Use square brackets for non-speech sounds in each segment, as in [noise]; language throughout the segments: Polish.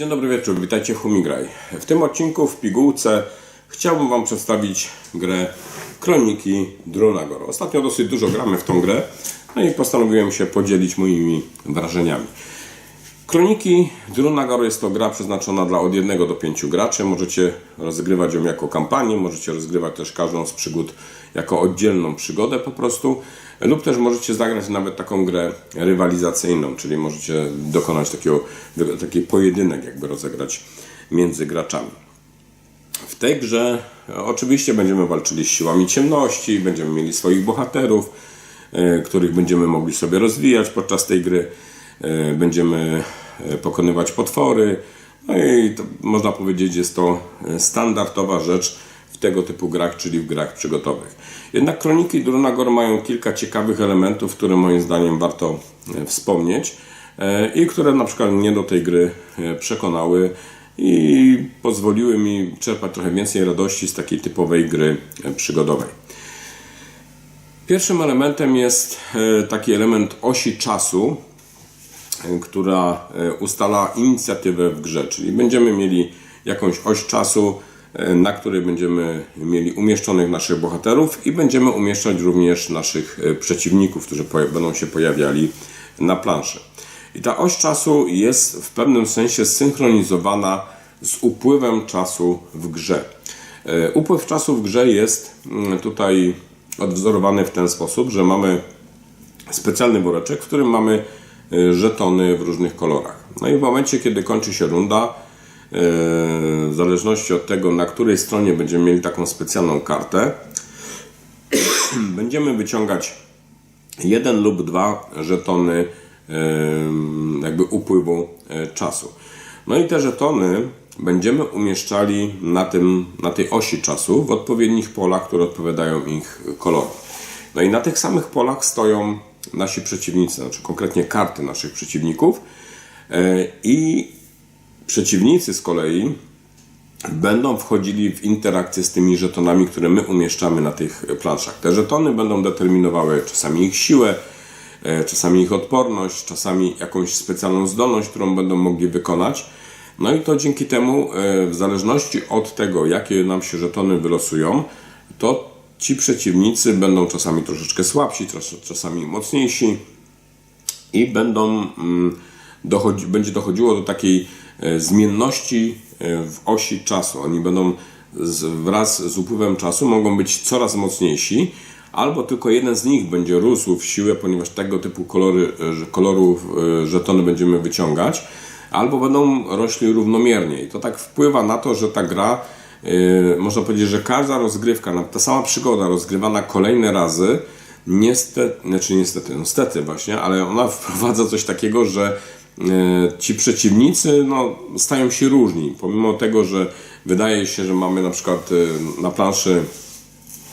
Dzień dobry wieczór, witajcie Humigraj. W tym odcinku w pigułce chciałbym Wam przedstawić grę Kroniki Drunagor. Ostatnio dosyć dużo gramy w tą grę, no i postanowiłem się podzielić moimi wrażeniami. Kroniki Drunagor jest to gra przeznaczona dla od 1 do 5 graczy. Możecie rozgrywać ją jako kampanię, możecie rozgrywać też każdą z przygód jako oddzielną przygodę po prostu. Lub też możecie zagrać nawet taką grę rywalizacyjną, czyli możecie dokonać takiego, taki pojedynek, jakby rozegrać między graczami. W tej grze oczywiście będziemy walczyli z siłami ciemności, będziemy mieli swoich bohaterów, e, których będziemy mogli sobie rozwijać podczas tej gry. E, Będziemy e, pokonywać potwory. No i to, można powiedzieć, jest to standardowa rzecz w tego typu grach, czyli w grach przygotowych. Jednak kroniki Drunagor mają kilka ciekawych elementów, które moim zdaniem warto e, wspomnieć e, i które na przykład mnie do tej gry e, przekonały i pozwoliły mi czerpać trochę więcej radości z takiej typowej gry przygodowej. Pierwszym elementem jest taki element osi czasu, która ustala inicjatywę w grze, czyli będziemy mieli jakąś oś czasu, na której będziemy mieli umieszczonych naszych bohaterów i będziemy umieszczać również naszych przeciwników, którzy będą się pojawiali na planszy. I ta oś czasu jest w pewnym sensie synchronizowana z upływem czasu w grze. Upływ czasu w grze jest tutaj odwzorowany w ten sposób, że mamy specjalny woreczek, w którym mamy żetony w różnych kolorach. No i w momencie, kiedy kończy się runda, w zależności od tego, na której stronie będziemy mieli taką specjalną kartę, [clears throat] będziemy wyciągać jeden lub dwa żetony jakby upływu czasu. No i te żetony będziemy umieszczali na, tym, na tej osi czasu w odpowiednich polach, które odpowiadają ich kolorom. No i na tych samych polach stoją nasi przeciwnicy, znaczy konkretnie karty naszych przeciwników e, i Przeciwnicy z kolei będą wchodzili w interakcję z tymi żetonami, które my umieszczamy na tych planszach. Te żetony będą determinowały czasami ich siłę, e, czasami ich odporność, czasami jakąś specjalną zdolność, którą będą mogli wykonać. No i to dzięki temu, e, w zależności od tego, jakie nam się żetony wylosują, to ci przeciwnicy będą czasami troszeczkę słabsi, czasami mocniejsi i będą, mm, dochodzi, będzie dochodziło do takiej E, zmienności e, w osi czasu. Oni będą z, wraz z upływem czasu mogą być coraz mocniejsi, albo tylko jeden z nich będzie rósł w siłę, ponieważ tego typu kolory, e, kolorów żetony będziemy wyciągać, albo będą rośli równomiernie. I to tak wpływa na to, że ta gra, można powiedzieć, że każda rozgrywka, ta sama przygoda rozgrywana kolejne razy, niestety, znaczy niestety, niestety właśnie, ale ona [laughs] wprowadza coś takiego, że E, ci przeciwnicy no, stają się różni. Pomimo tego, że wydaje się, że mamy na przykład e, na planszy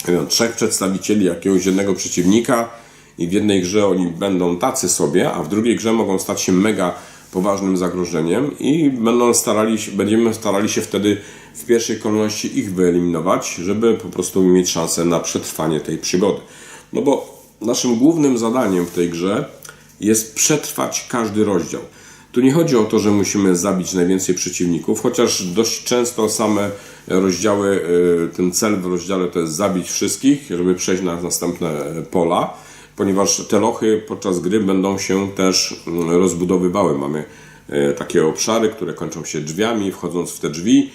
wiem, trzech przedstawicieli jakiegoś jednego przeciwnika i w jednej grze oni będą tacy sobie, a w drugiej grze mogą stać się mega poważnym zagrożeniem i będą starali się, będziemy starali się wtedy w pierwszej kolejności ich wyeliminować, żeby po prostu mieć szansę na przetrwanie tej przygody. No bo naszym głównym zadaniem w tej grze jest przetrwać każdy rozdział. Tu nie chodzi o to, że musimy zabić najwięcej przeciwników, chociaż dość często same rozdziały, y, ten cel w rozdziale to jest zabić wszystkich, żeby przejść na następne pola, ponieważ te lochy podczas gry będą się też mm, rozbudowywały. Mamy y, takie obszary, które kończą się drzwiami, wchodząc w te drzwi,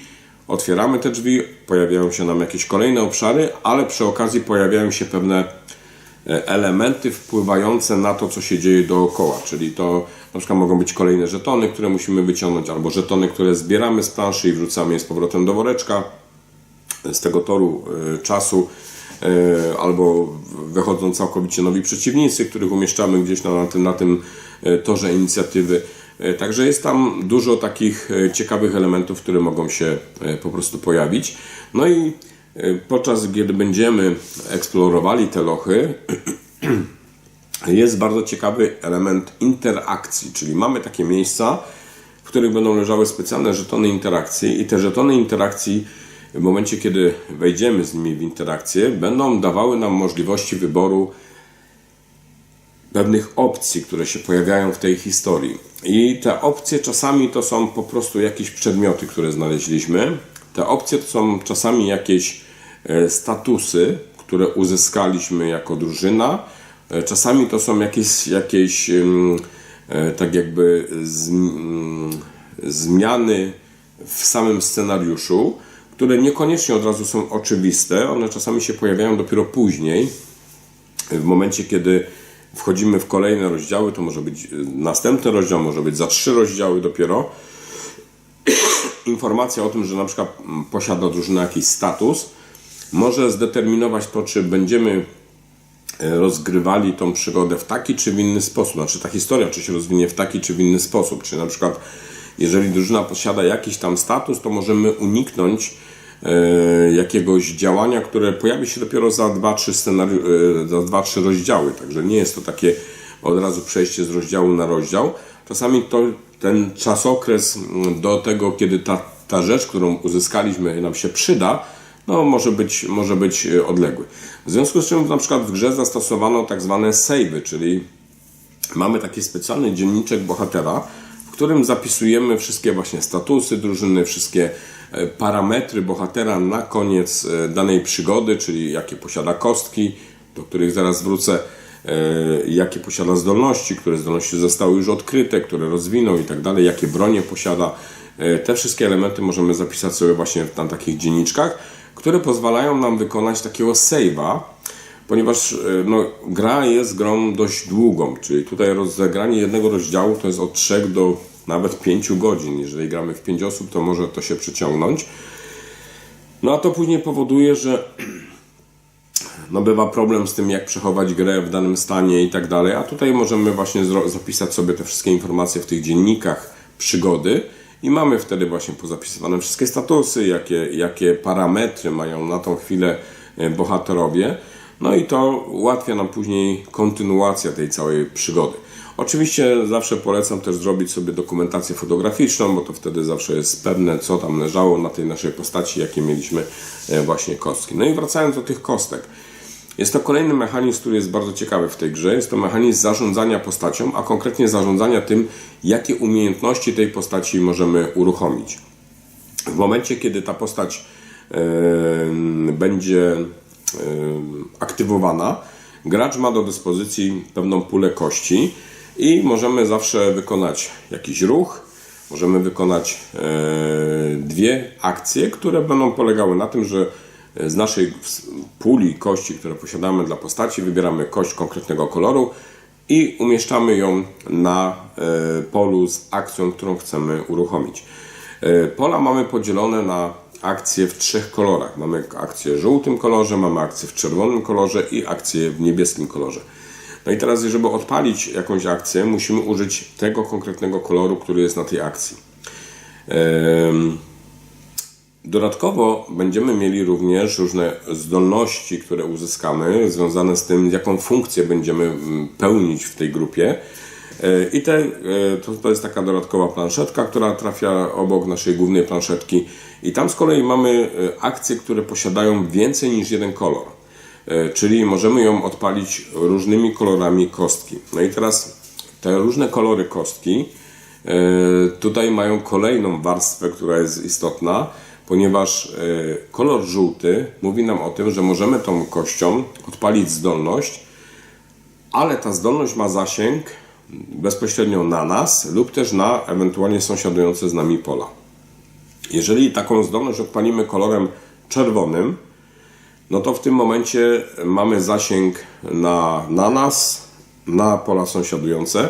otwieramy te drzwi, pojawiają się nam jakieś kolejne obszary, ale przy okazji pojawiają się pewne E, elementy wpływające na to, co się dzieje dookoła. Czyli to na przykład mogą być kolejne żetony, które musimy wyciągnąć, albo żetony, które zbieramy z planszy i wrzucamy je z powrotem do woreczka z tego toru e, czasu, e, albo wychodzą całkowicie nowi przeciwnicy, których umieszczamy gdzieś na, tym, na tym torze inicjatywy. Także jest tam dużo takich ciekawych elementów, które mogą się po prostu pojawić. No i podczas kiedy będziemy eksplorowali te lochy, [clears throat] jest bardzo ciekawy element interakcji, czyli mamy takie miejsca, w których będą leżały specjalne żetony interakcji i te żetony interakcji w momencie, kiedy wejdziemy z nimi w interakcję, będą dawały nam możliwości wyboru pewnych opcji, które się pojawiają w tej historii. I te opcje czasami to są po prostu jakieś przedmioty, które znaleźliśmy. Te opcje to są czasami jakieś e, statusy, które uzyskaliśmy jako drużyna. E, Czasami to są jakieś, jakieś e, tak jakby mm, zmiany w samym scenariuszu, które niekoniecznie od razu są oczywiste. One czasami się pojawiają dopiero później, w momencie, kiedy wchodzimy w kolejne rozdziały, to może być e, następny rozdział, może być za trzy rozdziały dopiero. [coughs] Informacja o tym, że na przykład posiada drużyna jakiś status, może zdeterminować to, czy będziemy e, rozgrywali tą przygodę w taki czy w inny sposób. Znaczy ta historia, czy się rozwinie w taki czy w inny sposób. Czy na przykład, jeżeli drużyna posiada jakiś tam status, to możemy uniknąć e, jakiegoś działania, które pojawi się dopiero za 2-3 scenariusze, za 2-3 rozdziały. Także nie jest to takie od razu przejście z rozdziału na rozdział. Czasami to, ten czasokres do tego, kiedy ta, ta rzecz, którą uzyskaliśmy, nam się przyda, no, może, być, może być e, odległy. W związku z czym na przykład w grze zastosowano tak zwane save'y, czyli mamy taki specjalny dzienniczek bohatera, w którym zapisujemy wszystkie właśnie statusy drużyny, wszystkie e, parametry bohatera na koniec e, danej przygody, czyli jakie posiada kostki, do których zaraz wrócę, e, jakie posiada zdolności, które zdolności zostały już odkryte, które rozwinął i tak dalej, jakie bronie posiada. Te wszystkie elementy możemy zapisać sobie właśnie na takich dzienniczkach, które pozwalają nam wykonać takiego save'a, ponieważ e, no, gra jest grą dość długą, czyli tutaj rozegranie jednego rozdziału to jest od 3 do nawet 5 godzin. Jeżeli gramy w 5 osób, to może to się przeciągnąć. No a to później powoduje, że [clears throat] no bywa problem z tym, jak przechować grę w danym stanie i tak dalej, a tutaj możemy właśnie zapisać sobie te wszystkie informacje w tych dziennikach przygody i mamy wtedy właśnie pozapisywane wszystkie statusy, jakie, jakie parametry mają na tą chwilę e, bohaterowie, no i to ułatwia nam później kontynuacja tej całej przygody. Oczywiście zawsze polecam też zrobić sobie dokumentację fotograficzną, bo to wtedy zawsze jest pewne, co tam leżało na tej naszej postaci, jakie mieliśmy e, właśnie kostki. No i wracając do tych kostek. Jest to kolejny mechanizm, który jest bardzo ciekawy w tej grze. Jest to mechanizm zarządzania postacią, a konkretnie zarządzania tym, jakie umiejętności tej postaci możemy uruchomić. W momencie, kiedy ta postać będzie aktywowana, gracz ma do dyspozycji pewną pulę kości i możemy zawsze wykonać jakiś ruch, możemy wykonać e, dwie akcje, które będą polegały na tym, że z naszej puli kości, które posiadamy dla postaci, wybieramy kość konkretnego koloru i umieszczamy ją na e, polu z akcją, którą chcemy uruchomić. E, Pola mamy podzielone na akcje w trzech kolorach. Mamy akcję w żółtym kolorze, mamy akcję w czerwonym kolorze i akcję w niebieskim kolorze. No i teraz, żeby odpalić jakąś akcję, musimy użyć tego konkretnego koloru, który jest na tej akcji. Dodatkowo będziemy mieli również różne zdolności, które uzyskamy, związane z tym, jaką funkcję będziemy mm, pełnić w tej grupie. E, I te, e, to, to jest taka dodatkowa planszetka, która trafia obok naszej głównej planszetki. I tam z kolei mamy e, akcje, które posiadają więcej niż jeden kolor. Czyli możemy ją odpalić różnymi kolorami kostki. No i teraz te różne kolory kostki tutaj mają kolejną warstwę, która jest istotna ponieważ kolor żółty mówi nam o tym, że możemy tą kością odpalić zdolność, ale ta zdolność ma zasięg bezpośrednio na nas lub też na ewentualnie sąsiadujące z nami pola. Jeżeli taką zdolność odpalimy kolorem czerwonym, no to w tym momencie mamy zasięg na, na nas, na pola sąsiadujące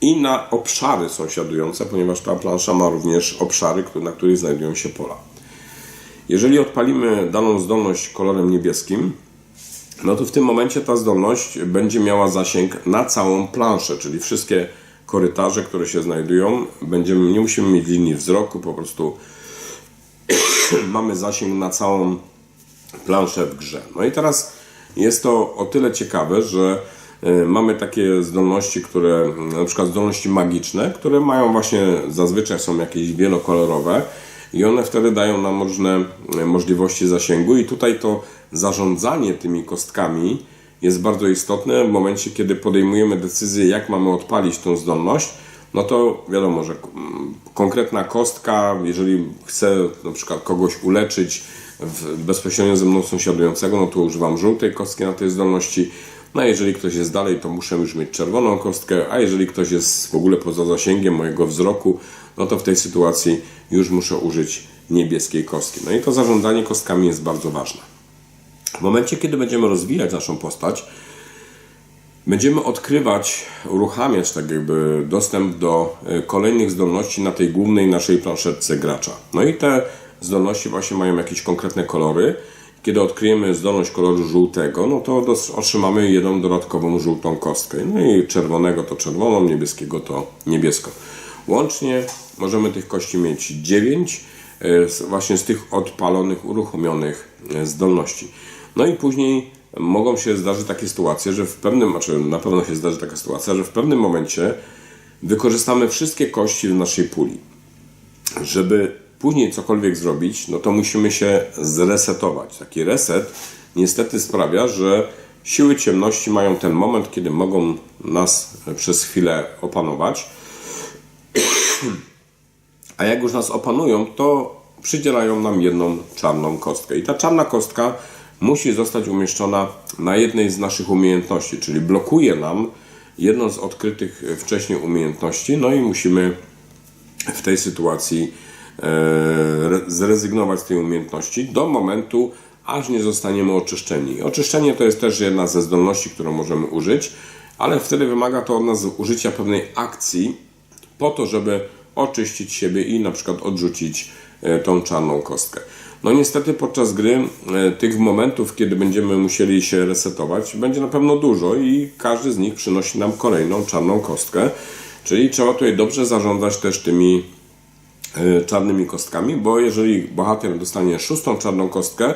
i na obszary sąsiadujące, ponieważ ta plansza ma również obszary, na których znajdują się pola. Jeżeli odpalimy daną zdolność kolorem niebieskim, no to w tym momencie ta zdolność będzie miała zasięg na całą planszę, czyli wszystkie korytarze, które się znajdują, będziemy, nie musimy mieć linii wzroku, po prostu [clears throat] mamy zasięg na całą planszę w grze. No i teraz jest to o tyle ciekawe, że y, mamy takie zdolności, które, na przykład zdolności magiczne, które mają właśnie, zazwyczaj są jakieś wielokolorowe, i one wtedy dają nam różne e, możliwości zasięgu i tutaj to zarządzanie tymi kostkami jest bardzo istotne w momencie, kiedy podejmujemy decyzję, jak mamy odpalić tą zdolność. No to wiadomo, że mm, konkretna kostka, jeżeli chcę na przykład kogoś uleczyć bezpośrednio ze mną sąsiadującego, no to używam żółtej kostki na tej zdolności. No a jeżeli ktoś jest dalej, to muszę już mieć czerwoną kostkę, a jeżeli ktoś jest w ogóle poza zasięgiem mojego wzroku, no to w tej sytuacji już muszę użyć niebieskiej kostki. No i to zarządzanie kostkami jest bardzo ważne. W momencie, kiedy będziemy rozwijać naszą postać, będziemy odkrywać, uruchamiać tak jakby dostęp do e, kolejnych zdolności na tej głównej naszej planszetce gracza. No i te zdolności właśnie mają jakieś konkretne kolory. Kiedy odkryjemy zdolność koloru żółtego, no to otrzymamy jedną dodatkową żółtą kostkę. No i czerwonego to czerwoną, niebieskiego to niebieską. Łącznie możemy tych kości mieć 9 e, właśnie z tych odpalonych, uruchomionych e, zdolności. No i później mogą się zdarzyć takie sytuacje, że w pewnym, znaczy na pewno się zdarzy taka sytuacja, że w pewnym momencie wykorzystamy wszystkie kości w naszej puli. Żeby później cokolwiek zrobić, no to musimy się zresetować. Taki reset niestety sprawia, że siły ciemności mają ten moment, kiedy mogą nas przez chwilę opanować. A jak już nas opanują, to przydzielają nam jedną czarną kostkę. I ta czarna kostka musi zostać umieszczona na jednej z naszych umiejętności, czyli blokuje nam jedną z odkrytych wcześniej umiejętności, no i musimy w tej sytuacji zrezygnować z tej umiejętności do momentu, aż nie zostaniemy oczyszczeni. Oczyszczenie to jest też jedna ze zdolności, którą możemy użyć, ale wtedy wymaga to od nas użycia pewnej akcji po to, żeby oczyścić siebie i na przykład odrzucić e, tą czarną kostkę. No niestety podczas gry e, tych momentów, kiedy będziemy musieli się resetować, będzie na pewno dużo i każdy z nich przynosi nam kolejną czarną kostkę. Czyli trzeba tutaj dobrze zarządzać też tymi e, czarnymi kostkami, bo jeżeli bohater dostanie szóstą czarną kostkę,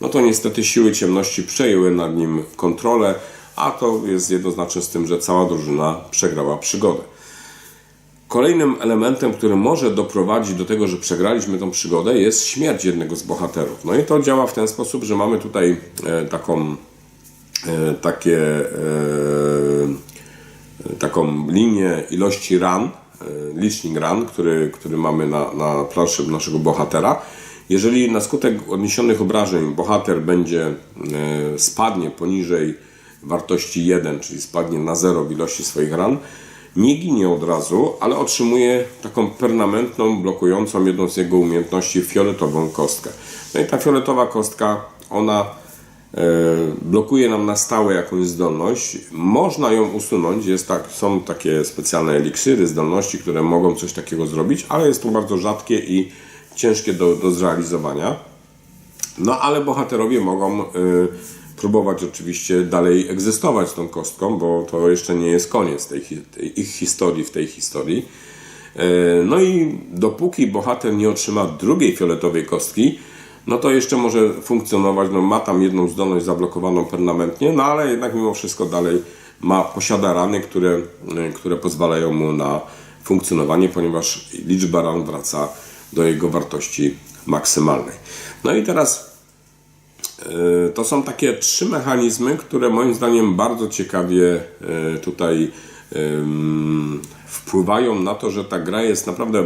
no to niestety siły ciemności przejęły nad nim kontrolę, a to jest jednoznaczne z tym, że cała drużyna przegrała przygodę. Kolejnym elementem, który może doprowadzić do tego, że przegraliśmy tą przygodę, jest śmierć jednego z bohaterów. No i to działa w ten sposób, że mamy tutaj e, taką, e, takie, e, taką linię ilości ran, licznik ran, który, który mamy na, na planszy naszego bohatera. Jeżeli na skutek odniesionych obrażeń bohater będzie spadnie poniżej wartości 1, czyli spadnie na 0 w ilości swoich ran, nie ginie od razu, ale otrzymuje taką permanentną, blokującą jedną z jego umiejętności fioletową kostkę. No i ta fioletowa kostka, ona e, blokuje nam na stałe jakąś zdolność. Można ją usunąć, jest tak, są takie specjalne eliksiry zdolności, które mogą coś takiego zrobić, ale jest to bardzo rzadkie i ciężkie do, do zrealizowania. No ale bohaterowie mogą e, próbować oczywiście dalej egzystować tą kostką, bo to jeszcze nie jest koniec tej, tej ich historii w tej historii. E, no i dopóki bohater nie otrzyma drugiej fioletowej kostki, no to jeszcze może funkcjonować, no ma tam jedną zdolność zablokowaną permanentnie, no ale jednak mimo wszystko dalej ma, posiada rany, które, e, które pozwalają mu na funkcjonowanie, ponieważ liczba ran wraca do jego wartości maksymalnej. No i teraz E, to są takie trzy mechanizmy, które moim zdaniem bardzo ciekawie e, tutaj wpływają na to, że ta gra jest naprawdę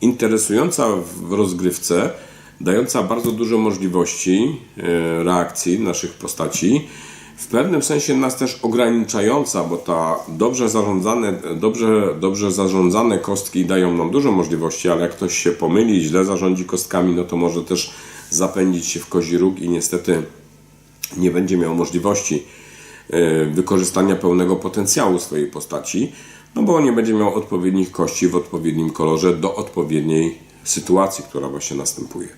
interesująca w rozgrywce, dająca bardzo dużo możliwości e, reakcji naszych postaci. W pewnym sensie nas też ograniczająca, bo ta dobrze zarządzane, dobrze, dobrze zarządzane kostki dają nam dużo możliwości, ale jak ktoś się pomyli, źle zarządzi kostkami, no to może też zapędzić się w kozi róg i niestety nie będzie miał możliwości e, wykorzystania pełnego potencjału swojej postaci, no bo nie będzie miał odpowiednich kości w odpowiednim kolorze do odpowiedniej sytuacji, która właśnie następuje.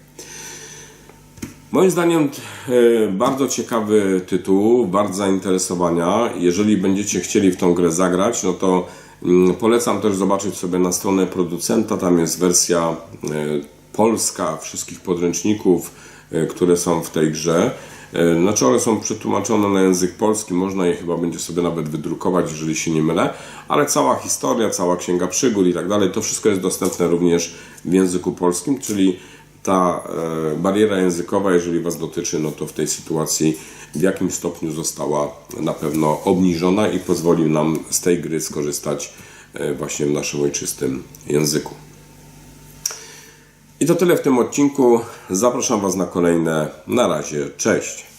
Moim zdaniem e, bardzo ciekawy tytuł, bardzo zainteresowania. Jeżeli będziecie chcieli w tą grę zagrać, no to mm, polecam też zobaczyć sobie na stronę producenta. Tam jest wersja e, polska wszystkich podręczników, e, które są w tej grze. Znaczy są przetłumaczone na język polski, można je chyba będzie sobie nawet wydrukować, jeżeli się nie mylę, ale cała historia, cała księga przygód i tak dalej, to wszystko jest dostępne również w języku polskim, czyli ta e, bariera językowa, jeżeli Was dotyczy, no to w tej sytuacji w jakim stopniu została na pewno obniżona i pozwoli nam z tej gry skorzystać e, właśnie w naszym ojczystym języku. I to tyle w tym odcinku. Zapraszam Was na kolejne. Na razie, cześć.